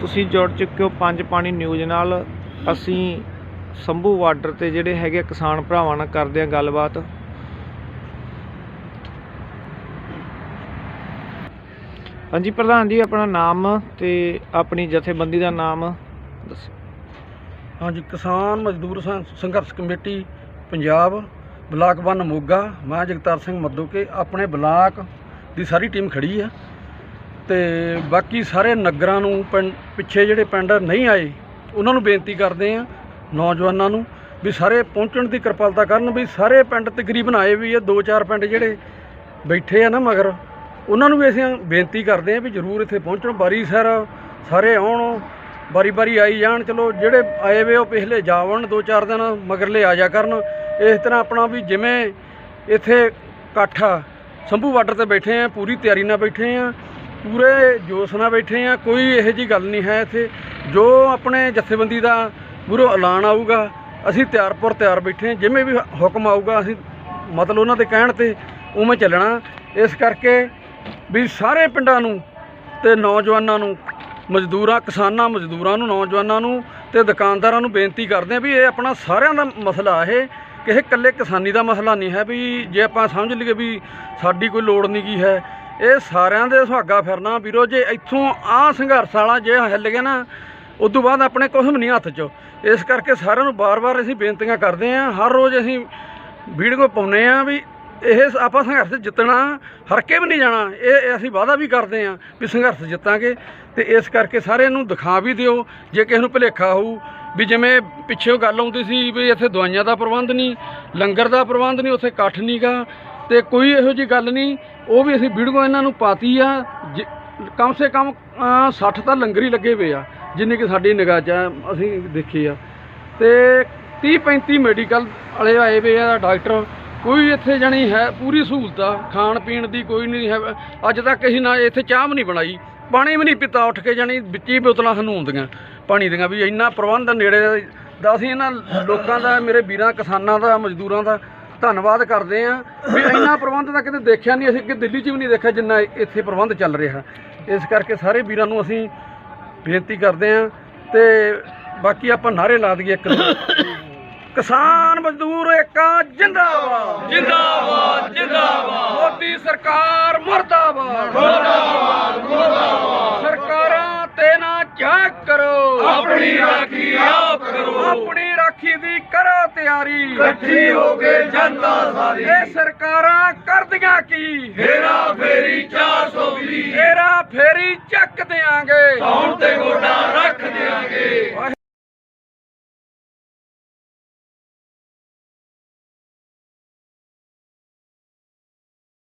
ਤੁਸੀਂ ਜੁੜ ਚੁੱਕੇ ਹੋ ਪੰਜ ਪਾਣੀ ਨਿਊਜ਼ ਨਾਲ। ਅਸੀਂ ਸੰਭੂ ਬਾਰਡਰ ਤੇ ਜਿਹੜੇ ਹੈਗੇ ਆ ਕਿਸਾਨ ਭਰਾਵਾਂ ਨਾਲ ਕਰਦੇ ਆ ਗੱਲਬਾਤ। ਹਾਂਜੀ, ਪ੍ਰਧਾਨ ਜੀ, ਆਪਣਾ ਨਾਮ ਤੇ ਆਪਣੀ ਜਥੇਬੰਦੀ ਦਾ ਨਾਮ ਦੱਸੋ। ਹਾਂਜੀ, Kisan Mazdoor Sangharsh committee, Punjab, block one Moga ਮੈਂ ਜਗਤਾਰ ਸਿੰਘ ਮੱਦੋਕੇ ਆਪਣੇ ਬਲਾਕ ਦੀ ਸਾਰੀ ਟੀਮ ਖੜੀ ਆ। ਤੇ ਬਾਕੀ ਸਾਰੇ ਨਗਰਾਂ ਨੂੰ ਪਿੰਡ ਪਿੱਛੇ ਜਿਹੜੇ ਪਿੰਡ ਨਹੀਂ ਆਏ, ਉਹਨਾਂ ਨੂੰ ਬੇਨਤੀ ਕਰਦੇ ਆ ਨੌਜਵਾਨਾਂ ਨੂੰ, ਵੀ ਸਾਰੇ ਪਹੁੰਚਣ ਦੀ ਕਿਰਪਾਲਤਾ ਕਰਨ, ਵੀ ਸਾਰੇ ਪਿੰਡ ਤਕਰੀਬਨ ਆਏ ਵੀ ਆ ਦੋ ਚਾਰ ਪਿੰਡ ਜਿਹੜੇ ਬੈਠੇ ਆ ਨਾ ਮਗਰ, ਉਹਨਾਂ ਨੂੰ ਵੀ ਅਸੀਂ ਬੇਨਤੀ ਕਰਦੇ ਆ ਵੀ ਜ਼ਰੂਰ ਇੱਥੇ ਪਹੁੰਚਣ। ਬਾਰੀ ਸਰ ਸਾਰੇ ਆਉਣ, ਬਾਰੀ ਬਾਰੀ ਆਈ ਜਾਣ, ਚਲੋ ਜਿਹੜੇ ਆਏ ਵੇ ਉਹ ਪਿਛਲੇ ਜਾਵਣ ਦੋ ਚਾਰ ਦਿਨ ਮਗਰਲੇ ਆ ਜਾ ਕਰਨ। ਇਸ ਤਰ੍ਹਾਂ ਆਪਣਾ ਵੀ ਜਿਵੇਂ ਇੱਥੇ ਇਕੱਠ ਆ, ਸੰਭੂ ਬਾਰਡਰ ਤੇ ਬੈਠੇ ਆ, ਪੂਰੀ ਤਿਆਰੀ ਨਾਲ ਬੈਠੇ ਆ ਪੂਰੇ ਜੋਸ਼ ਨਾਲ ਬੈਠੇ ਆ ਕੋਈ ਇਹੋ ਜੀ ਗੱਲ ਨਹੀਂ ਹੈ ਇੱਥੇ। ਜੋ ਆਪਣੇ ਜਥੇਬੰਦੀ ਦਾ ਪੂਰਾ ਐਲਾਨ ਆਊਗਾ, ਅਸੀਂ ਤਿਆਰਪੁਰ ਤਿਆਰ ਬੈਠੇ ਆ ਜਿਵੇਂ ਵੀ ਹੁਕਮ ਆਊਗਾ, ਅਸੀਂ ਮਤਲਬ ਉਹਨਾਂ ਦੇ ਕਹਿਣ ਤੇ ਉਵੇਂ ਚੱਲਣਾ। ਇਸ ਕਰਕੇ ਵੀ ਸਾਰੇ ਪਿੰਡਾਂ ਨੂੰ ਤੇ ਨੌਜਵਾਨਾਂ ਨੂੰ, ਮਜ਼ਦੂਰਾਂ, ਕਿਸਾਨਾਂ, ਮਜ਼ਦੂਰਾਂ ਨੂੰ, ਨੌਜਵਾਨਾਂ ਨੂੰ ਤੇ ਦੁਕਾਨਦਾਰਾਂ ਨੂੰ ਬੇਨਤੀ ਕਰਦੇ ਆ ਵੀ ਇਹ ਆਪਣਾ ਸਾਰਿਆਂ ਦਾ ਮਸਲਾ ਇਹ ਕਿਸੇ ਇਕੱਲੇ ਕਿਸਾਨੀ ਦਾ ਮਸਲਾ ਨਹੀਂ ਹੈ ਵੀ ਜੇ ਆਪਾਂ ਸਮਝ ਲਈਏ ਵੀ ਸਾਡੀ ਕੋਈ ਲੋੜ ਨਹੀਂ ਕੀ ਹੈ ਇਹ ਸਾਰਿਆਂ ਦੇ ਸੁਹਾਗਾ ਫਿਰਨਾ ਵੀਰੋ, ਜੇ ਇੱਥੋਂ ਆਹ ਸੰਘਰਸ਼ ਵਾਲਾ ਜੇ ਹਿੱਲ ਗਿਆ ਨਾ ਉਸ ਤੋਂ ਬਾਅਦ ਆਪਣੇ ਕੁਛ ਵੀ ਨਹੀਂ ਹੱਥ 'ਚ। ਇਸ ਕਰਕੇ ਸਾਰਿਆਂ ਨੂੰ ਬਾਰ-ਬਾਰ ਅਸੀਂ ਬੇਨਤੀਆਂ ਕਰਦੇ ਹਾਂ, ਹਰ ਰੋਜ਼ ਅਸੀਂ ਵੀਡੀਓ ਪਾਉਂਦੇ ਆ ਵੀ ਇਹ ਆਪਾਂ ਸੰਘਰਸ਼ ਜਿੱਤਣਾ, ਹਰ ਕੇ ਵੀ ਨਹੀਂ ਜਾਣਾ, ਇਹ ਅਸੀਂ ਵਾਅਦਾ ਵੀ ਕਰਦੇ ਹਾਂ ਵੀ ਸੰਘਰਸ਼ ਜਿੱਤਾਂਗੇ। ਤੇ ਇਸ ਕਰਕੇ ਸਾਰਿਆਂ ਨੂੰ ਦਿਖਾ ਵੀ ਦਿਓ, ਜੇ ਕਿਸੇ ਨੂੰ ਭੁਲੇਖਾ ਹੋਊ ਵੀ ਜਿਵੇਂ ਪਿੱਛੇ ਗੱਲ ਆਉਂਦੀ ਸੀ ਵੀ ਇੱਥੇ ਦਵਾਈਆਂ ਦਾ ਪ੍ਰਬੰਧ ਨਹੀਂ, ਲੰਗਰ ਦਾ ਪ੍ਰਬੰਧ ਨਹੀਂ, ਉੱਥੇ ਇਕੱਠ ਨਹੀਂਗਾ ਤੇ ਕੋਈ ਇਹੋ ਜੀ ਗੱਲ ਨਹੀਂ ਉਹ ਵੀ ਅਸੀਂ ਵੀਡੀਓ ਇਹਨਾਂ ਨੂੰ ਪਾਤੀ ਆ ਜ- ਕਮ ਸੇ ਕਮ ਅ, 60 ਤਾਂ ਲੰਗਰ ਹੀ ਲੱਗੇ ਪਏ ਆ ਜਿੰਨੇ ਕਿ ਸਾਡੀ ਨਿਗਾਹ 'ਚ ਆ, ਅਸੀਂ ਦੇਖੇ ਆ। ਤੇ 30 35 ਮੈਡੀਕਲ ਵਾਲੇ ਆਏ ਵੇ ਆ ਡਾਕਟਰ ਕੋਈ ਇੱਥੇ ਜਾਣੀ ਹੈ ਪੂਰੀ ਸਹੂਲਤ ਆ ਖਾਣ ਪੀਣ ਦੀ ਕੋਈ ਨਹੀਂ ਹੈ ਅੱਜ ਤੱਕ ਅਸੀਂ ਨਾ ਇੱਥੇ ਚਾਹ ਵੀ ਨਹੀਂ ਬਣਾਈ ਪਾਣੀ ਵੀ ਨਹੀਂ ਪੀਤਾ ਉੱਠ ਕੇ ਜਾਣੀ ਵਿੱਚ ਹੀ ਬੋਤਲਾਂ ਸਾਨੂੰ ਆਉਂਦੀਆਂ ਪਾਣੀ ਦੀਆਂ ਵੀ ਇੰਨਾ ਪ੍ਰਬੰਧ ਨੇੜੇ ਦਾ ਅਸੀਂ ਇਹਨਾਂ ਲੋਕਾਂ ਦਾ ਮੇਰੇ ਵੀਰਾਂ ਕਿਸਾਨਾਂ ਦਾ ਮਜ਼ਦੂਰਾਂ ਦਾ ਧੰਨਵਾਦ ਕਰਦੇ ਆ ਵੀ ਇੰਨਾ ਪ੍ਰਬੰਧ ਤਾਂ ਕਿਤੇ ਦੇਖਿਆ ਨਹੀਂ ਅਸੀਂ ਕਿ ਦਿੱਲੀ 'ਚ ਵੀ ਨਹੀਂ ਦੇਖਿਆ ਜਿੰਨਾ ਇੱਥੇ ਪ੍ਰਬੰਧ ਚੱਲ ਰਿਹਾ। ਇਸ ਕਰਕੇ ਸਾਰੇ ਵੀਰਾਂ ਨੂੰ ਅਸੀਂ ਬੇਨਤੀ ਕਰਦੇ ਆ ਤੇ ਬਾਕੀ ਆਪਾਂ ਨਾਰੇ ਲਾ ਦਈਏ ਇੱਕ ਕਿਸਾਨ ਮਜ਼ਦੂਰ ਏਕਾ ਜਿੰਦਾਬਾਦ। ਜਿੰਦਾਬਾਦ ਜਿੰਦਾਬਾਦ। ਮੋਦੀ ਸਰਕਾਰ ਮਰਦਾਬਾਦ। ਮਰਦਾਬਾਦ ਮਰਦਾਬਾਦ। ਸਰਕਾਰਾਂ ਤੇ ਨਾ ਝਾਕ ਕਰੋ। ਆਪਣੀ ਰਾਖੀ ਕਰੋ ਆਪਣੀ ਰਾਖੀ ਦੀ ਕਰੋ ਤਿਆਰੀ। ਇਕੱਠੀ ਹੋ ਕੇ ਜਨਤਾ ਸਾਰੀ। ਇਹ ਸਰਕਾਰਾਂ ਕਰਦੀਆਂ ਕੀ? ਫੇਰਾ ਫੇਰੀ 420 ਫੇਰਾ ਫੇਰੀ ਚੱਕ ਦਿਆਂਗੇ। ਕੌਣ ਤੇ ਗੋਡਾ ਰੱਖ ਦਿਆਂਗੇ।